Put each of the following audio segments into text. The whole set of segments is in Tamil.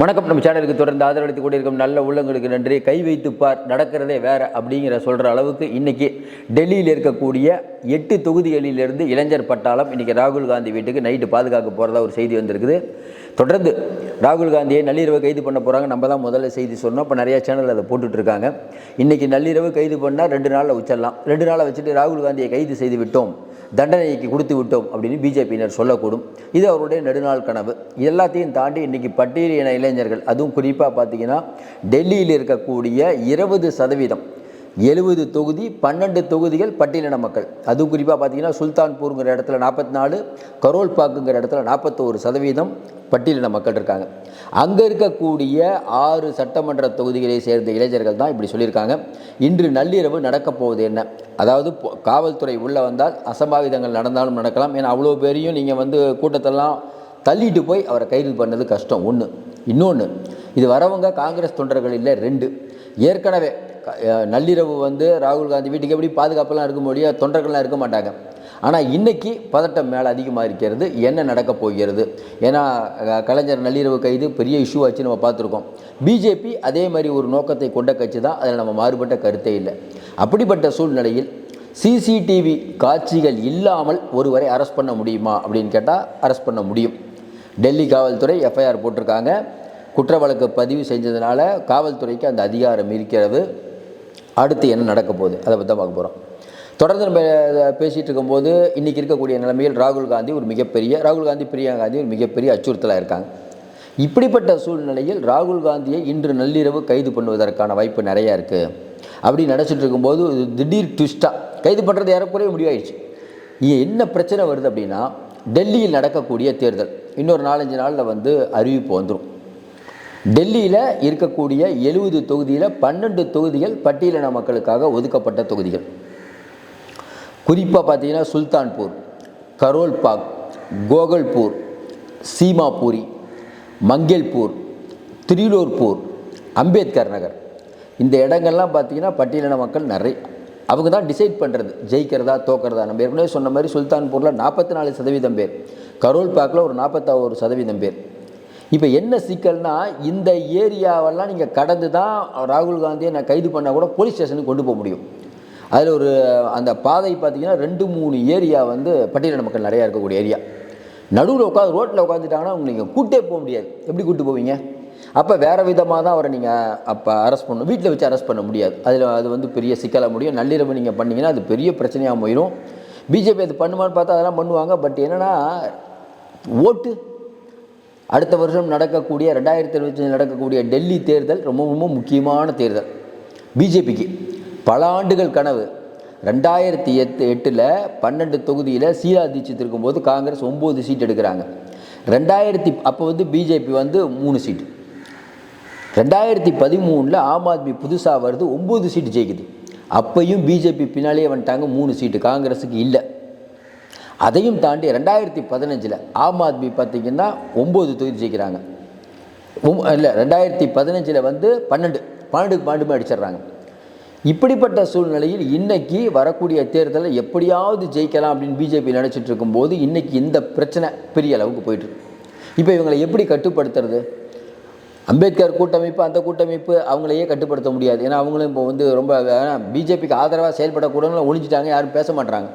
வணக்கம் நம்ம சேனலுக்கு தொடர்ந்து ஆதரவளித்து கொண்டிருக்கும் நல்ல உள்ளங்களுக்கு நன்றி. கை வைத்து பார் நடக்கிறதே வேற அப்படிங்கிற சொல்கிற அளவுக்கு இன்னைக்கு டெல்லியில் இருக்கக்கூடிய எட்டு தொகுதிகளிலிருந்து இளைஞர் பட்டாளம் இன்னைக்கு ராகுல் காந்தி வீட்டுக்கு நைட்டு பாதுகாக்க போகிறதா ஒரு செய்தி வந்திருக்குது. தொடர்ந்து ராகுல் காந்தியை நள்ளிரவு கைது பண்ண போகிறாங்க நம்ம தான் முதல்ல செய்தி சொன்னோம். இப்போ நிறையா சேனல் அதை போட்டுட்டு இருக்காங்க. இன்னைக்கு நள்ளிரவு கைது பண்ணால் ரெண்டு நாளில் வச்சிடலாம். ரெண்டு நாளை வச்சுட்டு ராகுல் காந்தியை கைது செய்து விட்டோம். தண்டனைக்கு கொடுத்து விட்டோம் அப்படின்னு பிஜேபியினர் சொல்லக்கூடும். இது அவருடைய நெடுநாள் கனவு. எல்லாத்தையும் தாண்டி இன்றைக்கி பட்டியலின இளைஞர்கள் அதுவும் குறிப்பாக பார்த்தீங்கன்னா டெல்லியில் இருக்கக்கூடிய இருபது சதவீதம் எழுபது தொகுதி பன்னெண்டு தொகுதிகள் பட்டியலின மக்கள். அதுவும் குறிப்பாக பார்த்தீங்கன்னா சுல்தான்பூருங்கிற இடத்துல நாற்பத்தி நாலு கரோல் பாக்குங்கிற இடத்துல நாற்பத்தோரு சதவீதம் பட்டியலின மக்கள் இருக்காங்க. அங்கே இருக்கக்கூடிய ஆறு சட்டமன்ற தொகுதிகளை சேர்ந்த இளைஞர்கள் தான் இப்படி சொல்லியிருக்காங்க. இன்று நள்ளிரவு நடக்கப் போவது என்ன? அதாவது காவல்துறை உள்ளே வந்தால் அசம்பாவிதங்கள் நடந்தாலும் நடக்கலாம். ஏன்னா அவ்வளோ பேரையும் நீங்கள் வந்து கூட்டத்தெல்லாம் தள்ளிட்டு போய் அவரை கைது பண்ணது கஷ்டம். ஒன்று இன்னொன்று இது வரவங்க காங்கிரஸ் தொண்டர்கள் இல்லை ரெண்டு. ஏற்கனவே நள்ளிரவு வந்து ராகுல் காந்தி வீட்டுக்கு எப்படி பாதுகாப்பெல்லாம் இருக்க முடியும்? தொண்டர்கள்லாம் இருக்க மாட்டாங்க. ஆனால் இன்றைக்கி பதட்டம் மேலே அதிகமாக இருக்கிறது என்ன நடக்கப் போகிறது? ஏன்னா கலைஞர் நள்ளிரவு கைது பெரிய இஷ்யூ ஆச்சு நம்ம பார்த்துருக்கோம். பிஜேபி அதே மாதிரி ஒரு நோக்கத்தை கொண்ட கட்சி தான். அதில் நம்ம மாறுபட்ட கருத்தே இல்லை. அப்படிப்பட்ட சூழ்நிலையில் சிசிடிவி காட்சிகள் இல்லாமல் ஒருவரை அரெஸ்ட் பண்ண முடியுமா? அப்படின்னு கேட்டால் அரெஸ்ட் பண்ண முடியும். டெல்லி காவல்துறை எஃப்ஐஆர் போட்டிருக்காங்க. குற்ற வழக்கு பதிவு செஞ்சதுனால காவல்துறைக்கு அந்த அதிகாரம் இருக்கிறது. அடுத்து என்ன நடக்க போகுது? அதை பற்றி தான் பார்க்க போகிறோம் தொடர்ந்து நம்ம பேசிகிட்டு இருக்கும்போது இன்றைக்கி இருக்கக்கூடிய நிலைமையில் ராகுல் காந்தி ஒரு மிகப்பெரிய ராகுல் காந்தி பிரியா காந்தி ஒரு மிகப்பெரிய அச்சுறுத்தலாக இருக்காங்க. இப்படிப்பட்ட சூழ்நிலையில் ராகுல் காந்தியை இன்று நள்ளிரவு கைது பண்ணுவதற்கான வாய்ப்பு நிறையா இருக்குது அப்படி நினச்சிட்டு இருக்கும்போது திடீர் ட்விஸ்ட்டாக கைது பண்ணுறது ஏறக்குறைய முடிவாயிடுச்சு என்ன பிரச்சனை வருது அப்படின்னா டெல்லியில் நடக்கக்கூடிய தேர்தல். இன்னொரு நாலஞ்சு நாளில் வந்து அறிவிப்பு வந்துடும் டெல்லியில் இருக்கக்கூடிய எழுபது தொகுதியில் பன்னெண்டு தொகுதிகள் பட்டியலின மக்களுக்காக ஒதுக்கப்பட்ட தொகுதிகள். குறிப்பாக பார்த்தீங்கன்னா சுல்தான்பூர் கரோல்பாக் கோகல்பூர் சீமாபூரி மங்கேல்பூர் திரிலூர்பூர் அம்பேத்கர் நகர். இந்த இடங்கள்லாம் பார்த்தீங்கன்னா பட்டியலின மக்கள் நிறைய. அவங்க தான் டிசைட் பண்ணுறது ஜெயிக்கிறதா தோக்கிறதா. நம்ம ஏற்கனவே சொன்ன மாதிரி சுல்தான்பூரில் நாற்பத்தி நாலு சதவீதம் பேர். கரோல்பாக்கில் ஒரு நாற்பத்தாறு சதவீதம் பேர். இப்போ என்ன சிக்கல்னா இந்த ஏரியாவெல்லாம் நீங்கள் கடந்து தான் ராகுல் காந்தியை நான் கைது பண்ணால் கூட போலீஸ் ஸ்டேஷனுக்கு கொண்டு போக முடியும். அதில் ஒரு அந்த பாதை பார்த்தீங்கன்னா ரெண்டு மூணு ஏரியா வந்து பட்டியலின மக்கள் நிறையா இருக்கக்கூடிய ஏரியா. நடுவில் உட்காந்து ரோட்டில் உட்காந்துட்டாங்கன்னா அவங்க நீங்கள் கூட்டே போக முடியாது. எப்படி கூட்டு போவீங்க? அப்போ வேறு விதமாக தான் அவரை நீங்கள் அப்போ அரெஸ்ட் பண்ணணும். வீட்டில் வச்சு அரெஸ்ட் பண்ண முடியாது. அதில் அது வந்து பெரிய சிக்கலாக முடியும். நள்ளிரவு நீங்கள் பண்ணிங்கன்னா அது பெரிய பிரச்சனையாக போயிடும் பிஜேபி அது பண்ணுமான்னு பார்த்தா அதெல்லாம் பண்ணுவாங்க. பட் என்னென்னா ஓட்டு அடுத்த வருஷம் நடக்கக்கூடிய ரெண்டாயிரத்தி இருபத்தி நடக்கக்கூடிய டெல்லி தேர்தல் ரொம்ப ரொம்ப முக்கியமான தேர்தல். பிஜேபிக்கு பல ஆண்டுகள் கனவு. ரெண்டாயிரத்தி எட்டு எட்டில் பன்னெண்டு தொகுதியில் சீலா தீட்சித் இருக்கும்போது காங்கிரஸ் ஒம்பது சீட் எடுக்கிறாங்க. ரெண்டாயிரத்தி அப்போ வந்து பிஜேபி வந்து மூணு சீட். ரெண்டாயிரத்தி பதிமூணில் ஆம் ஆத்மி புதுசாக வருது ஒம்பது சீட்டு ஜெயிக்குது. அப்பையும் பிஜேபி பின்னாலேயே வந்துட்டாங்க மூணு சீட்டு. காங்கிரஸுக்கு இல்லை. அதையும் தாண்டி ரெண்டாயிரத்தி பதினஞ்சில் ஆம் ஆத்மி பார்த்திங்கன்னா ஒம்பது தொகுதி ஜெயிக்கிறாங்க. இல்லை ரெண்டாயிரத்தி பதினஞ்சில் வந்து பன்னெண்டு பன்னெண்டுக்கு பன்னெண்டுமே அடிச்சிடுறாங்க. இப்படிப்பட்ட சூழ்நிலையில் இன்றைக்கி வரக்கூடிய தேர்தலில் எப்படியாவது ஜெயிக்கலாம் அப்படின்னு பிஜேபி நினச்சிட்டு இருக்கும்போது இன்றைக்கி இந்த பிரச்சனை பெரிய அளவுக்கு போயிட்டுருக்கு இப்போ இவங்களை எப்படி கட்டுப்படுத்துறது? அம்பேத்கர் கூட்டமைப்பு அந்த கூட்டமைப்பு அவங்களையே கட்டுப்படுத்த முடியாது. ஏன்னா அவங்களும் இப்போ வந்து ரொம்ப பிஜேபிக்கு ஆதரவாக செயல்படக்கூடாதுன்னு ஒழிஞ்சிட்டாங்க யாரும் பேச மாட்டாங்க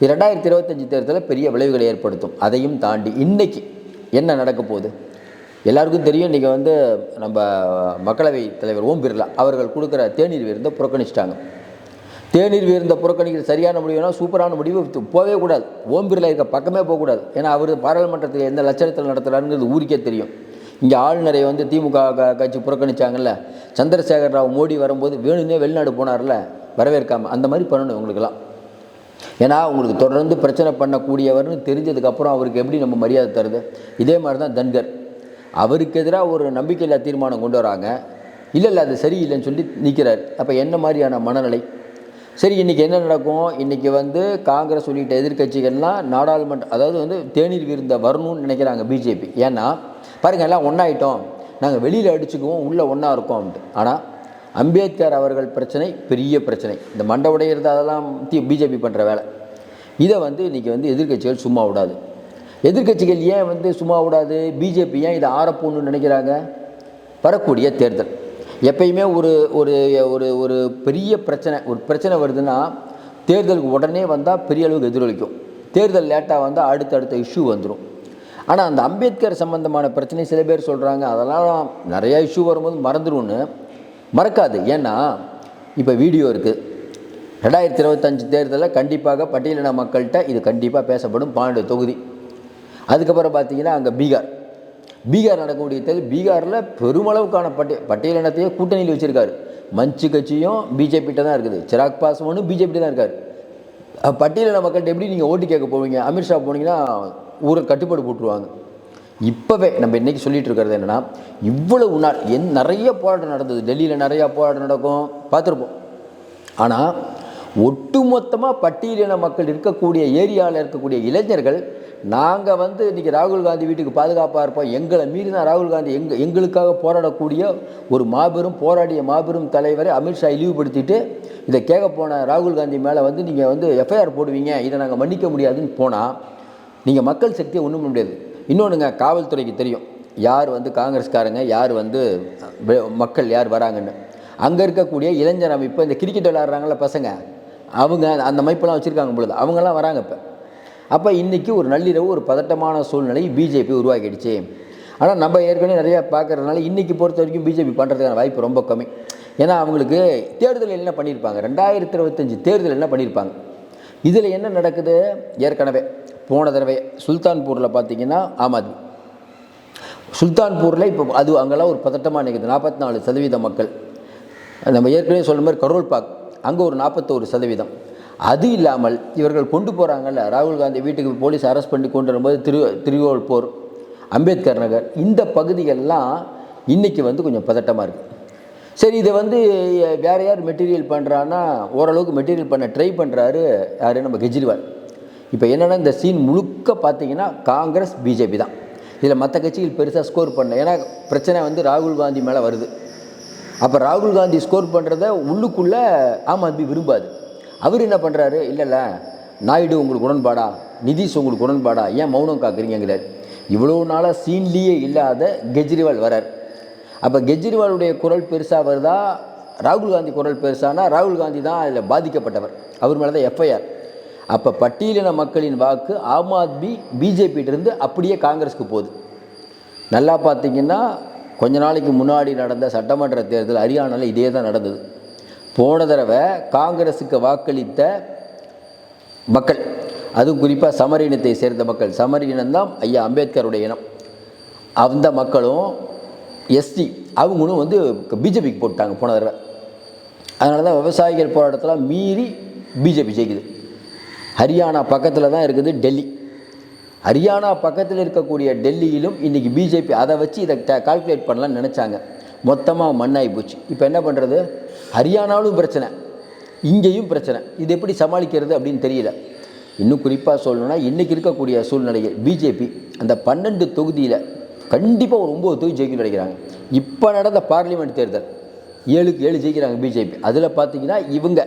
இரண்டாயிரத்தி இருபத்தஞ்சி தேர்தலில் பெரிய விளைவுகளை ஏற்படுத்தும். அதையும் தாண்டி இன்றைக்கி என்ன நடக்க போகுது? எல்லாருக்கும் தெரியும் இன்றைக்கி வந்து நம்ம மக்களவை தலைவர் ஓம் பிர்லா அவர்கள் கொடுக்குற தேநீர் விருந்தை புறக்கணிச்சிட்டாங்க. தேநீர் விருந்த புறக்கணிக்கிற சரியான முடிவுனா சூப்பரான முடிவு. து- போகவே கூடாது. ஓம் பிர்லா இருக்க பக்கமே போகக்கூடாது ஏன்னா அவர் பாராளுமன்றத்தில் எந்த லட்சணத்தில் நடத்துகிறாருங்கிறது ஊருக்கே தெரியும். இங்கே ஆளுநரை வந்து திமுக க- கட்சி புறக்கணிச்சாங்கல்ல. சந்திரசேகர் ராவ் மோடி வரும்போது வேணும்னே வெளிநாடு போனார்ல. வரவேற்காமல் அந்த மாதிரி பண்ணணும் இவங்களுக்கெல்லாம். ஏன்னா உங்களுக்கு தொடர்ந்து பிரச்சனை பண்ணக்கூடியவர்னு தெரிஞ்சதுக்கப்புறம் அவருக்கு எப்படி நம்ம மரியாதை தருது? இதே மாதிரி தான் தன்கர். அவருக்கு எதிராக ஒரு நம்பிக்கையில்லா தீர்மானம் கொண்டு வராங்க. இல்லை இல்லை அது சரியில்லைன்னு சொல்லி நிற்கிறார் அப்போ என்ன மாதிரியான மனநிலை? சரி இன்றைக்கி என்ன நடக்கும்? இன்றைக்கி வந்து காங்கிரஸ் உள்ளிட்ட எதிர்கட்சிகள்லாம் நாடாளுமன்ற அதாவது வந்து தேநீர் விருந்த வரணும்னு நினைக்கிறாங்க பிஜேபி. ஏன்னா பாருங்கள் எல்லாம் ஒன்றாயிட்டோம் நாங்கள் வெளியில் அடிச்சுக்குவோம் உள்ளே ஒன்றா இருக்கோம். அப்படின்ட்டு ஆனால் அம்பேத்கர் அவர்கள் பிரச்சனை பெரிய பிரச்சனை. இந்த மண்டை உடையிறது அதெல்லாம் தி பிஜேபி பண்ணுற வேலை. இதை வந்து இன்றைக்கி வந்து எதிர்க்கட்சிகள் சும்மா விடாது. எதிர்க்கட்சிகள் ஏன் வந்து சும்மா விடாது? பிஜேபி ஏன் இதை ஆரப்போன்னு நினைக்கிறாங்க? வரக்கூடிய தேர்தல். எப்பயுமே ஒரு ஒரு ஒரு ஒரு பெரிய பிரச்சனை ஒரு பிரச்சனை வருதுன்னா தேர்தலுக்கு உடனே வந்தால் பெரிய அளவுக்கு எதிரொலிக்கும். தேர்தல் லேட்டாக வந்தால் அடுத்தடுத்த இஷ்யூ வந்துடும் ஆனால் அந்த அம்பேத்கர் சம்பந்தமான பிரச்சனை சில பேர் சொல்கிறாங்க அதெல்லாம் நிறையா இஷ்யூ வரும்போது மறந்துடும்னு மறக்காது. ஏன்னா இப்போ வீடியோ இருக்குது ரெண்டாயிரத்தி இருபத்தஞ்சு தேர்தலில் கண்டிப்பாக பட்டியலின மக்கள்கிட்ட இது கண்டிப்பாக பேசப்படும் பன்னெண்டு தொகுதி. அதுக்கப்புறம் பார்த்தீங்கன்னா அங்கே பீகார். பீகார் நடக்கக்கூடிய தேர்தல் பீகாரில் பெருமளவுக்கான பட்டி பட்டியலினத்தையே கூட்டணியில் வச்சுருக்காரு. மஞ்சு கட்சியும் பிஜேபிட்ட தான் இருக்குது. சிராக் பாஸ்வானும் பிஜேபி தான் இருக்கார். பட்டியலின மக்கள்கிட்ட எப்படி நீங்கள் ஓட்டு கேட்க போவீங்க? அமித்ஷா போனீங்கன்னா ஊரை கட்டுப்பாடு போட்டுருவாங்க. இப்போவே நம்ம இன்றைக்கி சொல்லிட்டு இருக்கிறது என்னென்னா இவ்வளவு நாள் என் நிறைய போராட்டம் நடந்தது. டெல்லியில் நிறையா போராட்டம் நடக்கும். பார்த்துருப்போம். ஆனால் ஒட்டுமொத்தமாக பட்டியலின மக்கள் இருக்கக்கூடிய ஏரியாவில் இருக்கக்கூடிய இளைஞர்கள் நாங்கள் வந்து இன்றைக்கி ராகுல் காந்தி வீட்டுக்கு பாதுகாப்பாக இருப்போம். எங்களை மீறி தான் ராகுல் காந்தி எங்கள் எங்களுக்காக போராடக்கூடிய ஒரு மாபெரும் போராடிய மாபெரும் தலைவரை அமித்ஷா இழிவுபடுத்திட்டு இதை கேட்க போன ராகுல் காந்தி மேலே வந்து நீங்கள் வந்து எஃப்ஐஆர் போடுவீங்க. இதை நாங்கள் மன்னிக்க முடியாதுன்னு போனால் நீங்கள் மக்கள் சக்தியை ஒன்றும் பண்ண முடியாது. இன்னொன்றுங்க காவல்துறைக்கு தெரியும். யார் வந்து காங்கிரஸ்காரங்க யார் வந்து மக்கள் யார் வராங்கன்னு. அங்கே இருக்கக்கூடிய இளைஞர் அமைப்பு இந்த கிரிக்கெட் விளையாடுறாங்கள பசங்க அவங்க அந்த அமைப்பெல்லாம் வச்சுருக்காங்க பொழுது அவங்கெல்லாம் வராங்க இப்போ. அப்போ இன்றைக்கி ஒரு நள்ளிரவு ஒரு பதட்டமான சூழ்நிலை பிஜேபி உருவாக்கிடுச்சு ஆனால் நம்ம ஏற்கனவே நிறையா பார்க்கறதுனால இன்றைக்கி பொறுத்த வரைக்கும் பிஜேபி பண்ணுறதுக்கான வாய்ப்பு ரொம்ப கம்மி. ஏன்னா அவங்களுக்கு தேர்தல் என்ன பண்ணியிருப்பாங்க ரெண்டாயிரத்தி இருபத்தஞ்சி தேர்தல் என்ன பண்ணியிருப்பாங்க இதில் என்ன நடக்குது? ஏற்கனவே. போன தடவை சுல்தான்பூரில் பார்த்தீங்கன்னா ஆம் ஆத்மி. சுல்தான்பூரில் இப்போ அது அங்கெல்லாம் ஒரு பதட்டமாக நிற்குது நாற்பத்தி நாலு சதவீத மக்கள். நம்ம ஏற்கனவே சொன்ன மாதிரி கரோல் பாக் அங்கே ஒரு நாற்பத்தோரு சதவீதம். அது இல்லாமல் இவர்கள் கொண்டு போகிறாங்கல்ல ராகுல் காந்தி வீட்டுக்கு போலீஸ் அரெஸ்ட் பண்ணி கொண்டு வரும்போது திரு திருவோல்பூர் அம்பேத்கர் நகர் இந்த பகுதிகள்லாம் இன்றைக்கி வந்து கொஞ்சம் பதட்டமாக இருக்குது சரி இதை வந்து வேறு யார் மெட்டீரியல் பண்ணுறான்னா ஓரளவுக்கு மெட்டீரியல் பண்ண ட்ரை பண்ணுறாரு யார்? நம்ம கெஜ்ரிவால். இப்போ என்னென்னா இந்த சீன் முழுக்க பார்த்தீங்கன்னா காங்கிரஸ் பிஜேபி தான். இதில் மற்ற கட்சிகள் பெருசாக ஸ்கோர் பண்ண ஏன்னா பிரச்சனை வந்து ராகுல் காந்தி மேலே வருது. அப்போ ராகுல் காந்தி ஸ்கோர் பண்ணுறத உள்ளுக்குள்ளே ஆம் ஆத்மி விரும்பாது. அவர் என்ன பண்ணுறாரு இல்லைல்ல நாயுடு உங்களுக்கு உடன்பாடா? நிதிஷ் உங்களுக்கு உடன்பாடா? ஏன் மௌனம் காக்குறீங்கிறார் இவ்வளோ நாளாக சீன்லேயே இல்லாத கெஜ்ரிவால் வரார். அப்போ கெஜ்ரிவாலுடைய குரல் பெருசாக வருதா? ராகுல் காந்தி குரல் பெருசானா? ராகுல் காந்தி தான் அதில் பாதிக்கப்பட்டவர். அவர் மேலே தான் எஃப்ஐஆர் அப்போ பட்டியலின மக்களின் வாக்கு ஆம் ஆத்மி பிஜேபியிட்டிருந்து அப்படியே காங்கிரஸுக்கு போகுது. நல்லா பார்த்தீங்கன்னா கொஞ்ச நாளைக்கு முன்னாடி நடந்த சட்டமன்ற தேர்தல் ஹரியானாவில் இதே தான் நடந்தது. போன தடவை காங்கிரஸுக்கு வாக்களித்த மக்கள் அதுவும் குறிப்பாக சமர் இனத்தை சேர்ந்த மக்கள் சமர் இனம்தான் ஐயா அம்பேத்கருடைய இனம். அந்த மக்களும் எஸ்டி அவங்களும் வந்து பிஜேபிக்கு போட்டாங்க போன தடவை. அதனால தான் விவசாயிகள் போராட்டத்தில் மீறி பிஜேபி ஜெயிக்குது. ஹரியானா பக்கத்தில் தான் இருக்குது டெல்லி. ஹரியானா பக்கத்தில் இருக்கக்கூடிய டெல்லியிலும் இன்றைக்கி பிஜேபி அதை வச்சு இதை கால்குலேட் பண்ணலான்னு நினச்சாங்க. மொத்தமாக மண்ணாகி போச்சு. இப்போ என்ன பண்ணுறது ஹரியானாவிலும் பிரச்சனை. இங்கேயும் பிரச்சனை. இது எப்படி சமாளிக்கிறது அப்படின்னு தெரியல. இன்னும் குறிப்பாக சொல்லணும்னா இன்றைக்கி இருக்கக்கூடிய சூழ்நிலையில் பிஜேபி அந்த பன்னெண்டு தொகுதியில் கண்டிப்பாக ஒரு ஒம்பது தொகுதி ஜெயிக்க நினைக்கிறாங்க. இப்போ நடந்த பார்லிமெண்ட் தேர்தல் ஏழுக்கு ஏழு ஜெயிக்கிறாங்க பிஜேபி அதில் பார்த்தீங்கன்னா இவங்க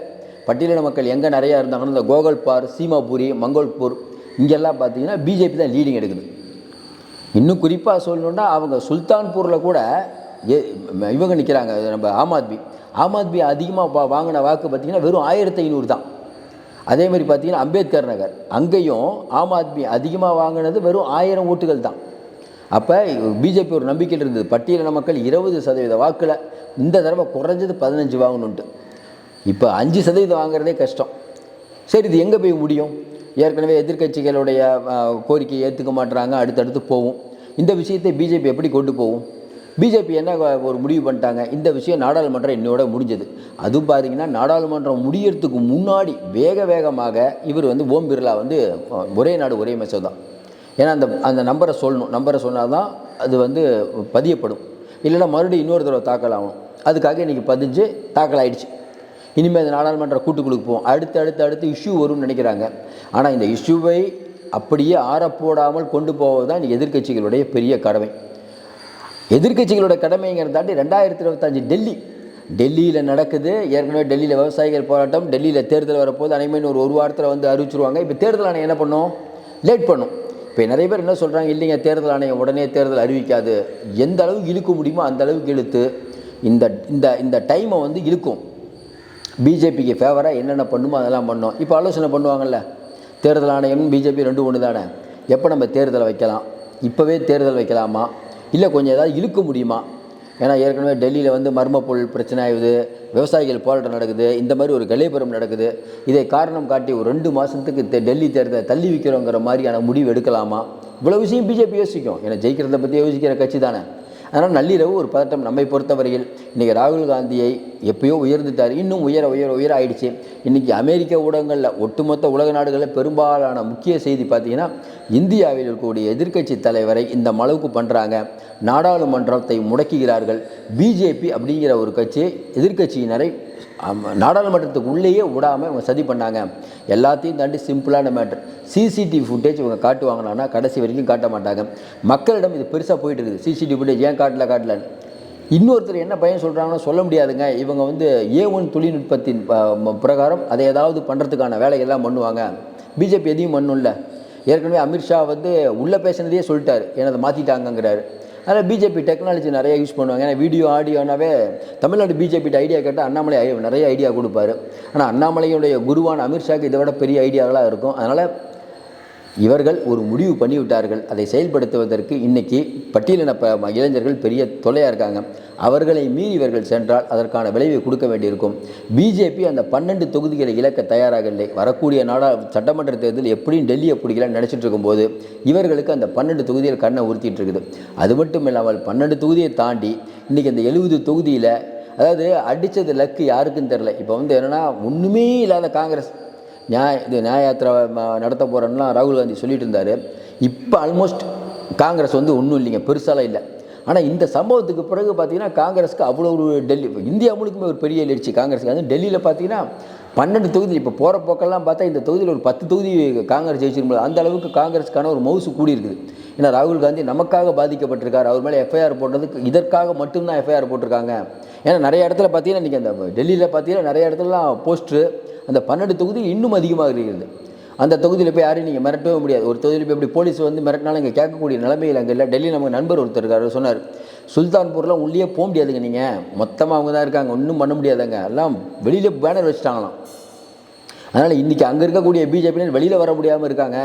பட்டியலின மக்கள் எங்கே நிறையா இருந்தாங்கன்னா இந்த கோகல்பார் சீமாபுரி மங்கோல்பூர் இங்கெல்லாம் பார்த்தீங்கன்னா பிஜேபி தான் லீடிங் எடுக்குது. இன்னும் குறிப்பாக சொல்லணுன்னா அவங்க சுல்தான்பூரில் கூட ஏ இவங்க நிற்கிறாங்க நம்ம ஆம் ஆத்மி. ஆம் ஆத்மி அதிகமாக வா வாங்கின வாக்கு பார்த்தீங்கன்னா வெறும் ஆயிரத்தி ஐநூறு தான். அதே மாதிரி பார்த்தீங்கன்னா அம்பேத்கர் நகர். அங்கேயும் ஆம் ஆத்மி அதிகமாக வாங்கினது வெறும் ஆயிரம் ஓட்டுகள் தான். அப்போ பிஜேபி ஒரு நம்பிக்கையில் இருந்தது. பட்டியலின மக்கள் இருபது சதவீத வாக்கில் இந்த தடவை குறைஞ்சது பதினஞ்சு வாங்கணுன்ட்டு இப்போ அஞ்சு சதவீதம் வாங்குறதே கஷ்டம். சரி இது எங்கே போய் முடியும்? ஏற்கனவே எதிர்க்கட்சிகளுடைய கோரிக்கையை ஏற்றுக்க மாட்டுறாங்க அடுத்தடுத்து போகும் இந்த விஷயத்தை பிஜேபி எப்படி கொண்டு போகும்? பிஜேபி என்ன ஒரு முடிவு பண்ணிட்டாங்க? இந்த விஷயம் நாடாளுமன்றம் என்னோட முடிஞ்சது. அதுவும் பார்த்தீங்கன்னா நாடாளுமன்றம் முடியறதுக்கு முன்னாடி வேக வேகமாக இவர் வந்து ஓம் பிர்லா வந்து ஒரே நாடு ஒரே மசோதா ஏன்னா அந்த அந்த நம்பரை சொல்லணும். நம்பரை சொன்னால் தான் அது வந்து பதியப்படும். இல்லைன்னா மறுபடியும் இன்னொரு தடவை தாக்கல் ஆகணும். அதுக்காக இன்றைக்கி பதிஞ்சு தாக்கல் ஆகிடுச்சு இனிமேல் இந்த நாடாளுமன்ற கூட்டுக்குழுக்கு போவோம். அடுத்து அடுத்து அடுத்து இஷ்யூ வரும்னு நினைக்கிறாங்க. ஆனால் இந்த இஷ்யூவை அப்படியே ஆறப்போடாமல் கொண்டு போவது தான் எதிர்க்கட்சிகளுடைய பெரிய கடமை. எதிர்க்கட்சிகளோட கடமைங்கிறத தாண்டி ரெண்டாயிரத்தி இருபத்தஞ்சு டெல்லி. டெல்லியில் நடக்குது. ஏற்கனவே டெல்லியில் விவசாயிகள் போராட்டம் டெல்லியில் தேர்தல் வரப்போது அனைமையின் ஒரு ஒரு வாரத்தில் வந்து அறிவிச்சிருவாங்க. இப்போ தேர்தல் ஆணையம் என்ன பண்ணும்? லேட் பண்ணும். இப்போ நிறைய பேர் என்ன சொல்கிறாங்க இல்லைங்க தேர்தல் ஆணையம் உடனே தேர்தல் அறிவிக்காது. எந்த அளவுக்கு இழுக்க முடியுமோ அந்த அளவுக்கு இழுத்து இந்த இந்த இந்த டைமை வந்து இழுக்கும். பிஜேபிக்கு ஃபேவராக என்னென்ன பண்ணுமோ அதெல்லாம் பண்ணோம். இப்போ ஆலோசனை பண்ணுவாங்கல்ல தேர்தல் ஆணையம் பிஜேபி ரெண்டு ஒன்று தானே? எப்போ நம்ம தேர்தலை வைக்கலாம்? இப்போவே தேர்தல் வைக்கலாமா? இல்லை கொஞ்சம் ஏதாவது இழுக்க முடியுமா? ஏன்னா ஏற்கனவே டெல்லியில் வந்து மர்ம பொருள் பிரச்சனை ஆகுது விவசாயிகள் போராட்டம் நடக்குது இந்த மாதிரி ஒரு கலைபுரம் நடக்குது. இதை காரணம் காட்டி ஒரு ரெண்டு மாதத்துக்கு தெ- டெல்லி தேர்தலை தள்ளி வைக்கிறோங்கிற மாதிரியான முடிவு எடுக்கலாமா? இவ்வளோ விஷயம் பிஜேபி யோசிக்கும். ஏன்னா ஜெயிக்கிறத பற்றி யோசிக்கிற கட்சி தானே. அதனால் நள்ளிரவு ஒரு பதட்டம் நம்மை பொறுத்தவரையில். இன்றைக்கி ராகுல் காந்தியை எப்பயோ உயர்ந்துட்டார். இன்னும் உயர உயர உயர ஆயிடுச்சு. இன்றைக்கி அமெரிக்க ஊடகங்களில் ஒட்டுமொத்த உலக நாடுகளில் பெரும்பாலான முக்கிய செய்தி பார்த்திங்கன்னா இந்தியாவில் இருக்கக்கூடிய எதிர்க்கட்சி தலைவரை இந்த அளவுக்கு பண்ணுறாங்க நாடாளுமன்றத்தை முடக்குகிறார்கள். பிஜேபி அப்படிங்கிற ஒரு கட்சி எதிர்க்கட்சியினரை நாடாளுமன்றத்துக்கு உள்ளேயே விடாமல் இவங்க சதி பண்ணாங்க. எல்லாத்தையும் தாண்டி சிம்பிளான மேட்ரு சிசிடிவி ஃபுட்டேஜ் இவங்க காட்டுவாங்களான்னா கடைசி வரைக்கும் காட்ட மாட்டாங்க. மக்களிடம் இது பெருசாக போயிட்டு இருக்குது. சிசிடிவி ஃபுட்டேஜ் ஏன் காட்டல காட்டலன்னு இன்னொருத்தர் என்ன பையன் சொல்கிறாங்கன்னா சொல்ல முடியாதுங்க. இவங்க வந்து ஏ ஒன் தொழில்நுட்பத்தின் ப- பிரகாரம் அதை ஏதாவது பண்ணுறதுக்கான வேலையெல்லாம் பண்ணுவாங்க. பிஜேபி எதையும் பண்ணும்ல. ஏற்கனவே அமித்ஷா வந்து உள்ளே பேசினதையே சொல்லிட்டார். ஏன்னா அதை மாற்றிட்டாங்கங்கிறாரு அதனால் பிஜேபி டெக்னாலஜி நிறைய யூஸ் பண்ணுவாங்க. ஏன்னா வீடியோ ஆடியோனாவே தமிழ்நாடு பிஜேபிட்ட ஐடியா கேட்டால் அண்ணாமலை நிறைய ஐடியா கொடுப்பாரு. ஆனால் அண்ணாமலையுடைய குருவான அமித்ஷாக்கு இதை விட பெரிய ஐடியாவெலாம் இருக்கும். அதனால் இவர்கள் ஒரு முடிவு பண்ணிவிட்டார்கள். அதை செயல்படுத்துவதற்கு இன்னைக்கு பட்டியலின ப இளைஞர்கள் பெரிய தொல்லையாக இருக்காங்க. அவர்களை மீறி இவர்கள் சென்றால் அதற்கான விளைவை கொடுக்க வேண்டியிருக்கும். பிஜேபி அந்த பன்னெண்டு தொகுதிகளை இழக்க தயாராக இல்லை. வரக்கூடிய நாடா சட்டமன்ற தேர்தல் எப்படியும் டெல்லியை பிடிக்கலாம்னு நினச்சிட்டு இருக்கும்போது இவர்களுக்கு அந்த பன்னெண்டு தொகுதியில் கண்ணை உறுத்திட்டு இருக்குது. அது மட்டும் இல்லாமல் பன்னெண்டு தொகுதியை தாண்டி இன்றைக்கி அந்த எழுபது தொகுதியில் அதாவது அடித்தது லக்கு யாருக்குன்னு தெரில இப்போ வந்து என்னென்னா ஒன்றுமே இல்லாத காங்கிரஸ் நியாய இது நியாய யாத்திரை நடத்த போகிறேன்லாம் ராகுல் காந்தி சொல்லிட்டு இருந்தார் இப்போ ஆல்மோஸ்ட் காங்கிரஸ் வந்து ஒன்றும் இல்லைங்க பெருசாலாம் இல்லை. ஆனால் இந்த சம்பவத்துக்கு பிறகு பார்த்தீங்கன்னா காங்கிரஸ்க்கு அவ்வளோ ஒரு டெல்லி இந்தியா முழுக்குமே ஒரு பெரிய எழுச்சி. காங்கிரஸுக்கு அது டெல்லியில் பார்த்தீங்கன்னா பன்னெண்டு தொகுதி இப்போ போகிற போக்கெல்லாம் பார்த்தா இந்த தொகுதியில் ஒரு பத்து தொகுதி காங்கிரஸ் ஜெயிச்சிருக்கும்போது அந்த அளவுக்கு காங்கிரஸ்க்கான ஒரு மவுசு கூடி இருக்குது ஏன்னா ராகுல் காந்தி நமக்காக பாதிக்கப்பட்டிருக்கார். அவர் மேலே எஃப்ஐஆர் போட்டதுக்கு இதற்காக மட்டும்தான் எஃப்ஐஆர் போட்டிருக்காங்க. ஏன்னா நிறைய இடத்துல பார்த்தீங்கன்னா இன்றைக்கி அந்த டெல்லியில் பார்த்தீங்கன்னா நிறைய இடத்துலலாம் போஸ்ட்ரு அந்த பன்னெண்டு தொகுதி இன்னும் அதிகமாக இருக்கிறது. அந்த தொகுதியில் போய் யாரையும் நீங்கள் மிரட்டவே முடியாது. ஒரு தொகுதியில் போய் எப்படி போலீஸ் வந்து மிரட்டினாலும் இங்கே கேட்கக்கூடிய நிலைமையில் அங்கே இல்லை. டெல்லி நமக்கு நண்பர் ஒருத்தர் இருக்கார் சொன்னார். சுல்தான்பூர்லாம் உள்ளே போக முடியாதுங்க நீங்கள் மொத்தமாக அவங்க தான் இருக்காங்க ஒன்றும் பண்ண முடியாதுங்க. எல்லாம் வெளியில் பேனர் வச்சுட்டாங்களாம். அதனால் இன்றைக்கி அங்கே இருக்கக்கூடிய பிஜேபியினர் வெளியில் வர முடியாமல் இருக்காங்க.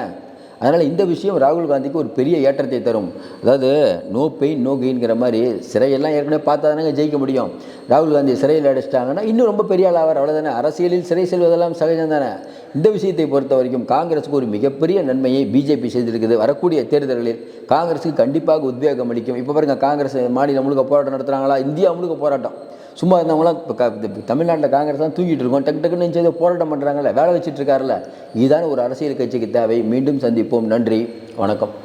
அதனால் இந்த விஷயம் ராகுல் காந்திக்கு ஒரு பெரிய ஏற்றத்தை தரும். அதாவது நோ பெயின் நோ கெயின்கிற மாதிரி சிறையெல்லாம் ஏற்கனவே பார்த்தா தானே ஜெயிக்க முடியும். ராகுல் காந்தி சிறையில் அடைச்சிட்டாங்கன்னா இன்னும் ரொம்ப பெரிய ஆள் ஆவார். அவ்வளோதானே அரசியலில் சிறை செல்வதெல்லாம் சகஜம் தானே இந்த விஷயத்தை பொறுத்த வரைக்கும் காங்கிரஸுக்கு ஒரு மிகப்பெரிய நன்மையை பிஜேபி செய்திருக்குது. வரக்கூடிய தேர்தல்களில் காங்கிரஸுக்கு கண்டிப்பாக உத்வேகம் அளிக்கும். இப்போ பாருங்க காங்கிரஸ் மாநிலம் முழுக்க போராட்டம் நடத்துகிறாங்களா இந்தியா முழுக்க போராட்டம். சும்மா இருந்தவங்களாம் இப்போ தமிழ்நாட்டில் காங்கிரஸ் தான் தூங்கிட்டு இருக்கோம். டக்கு டக்குன்னு நினச்சி போராட்டம் பண்ணுறாங்கல்ல வேலை வச்சுட்டு இருக்காருல்ல. இதுதான் ஒரு அரசியல் கட்சிக்கு தேவை. மீண்டும் சந்திப்போம். நன்றி. வணக்கம்.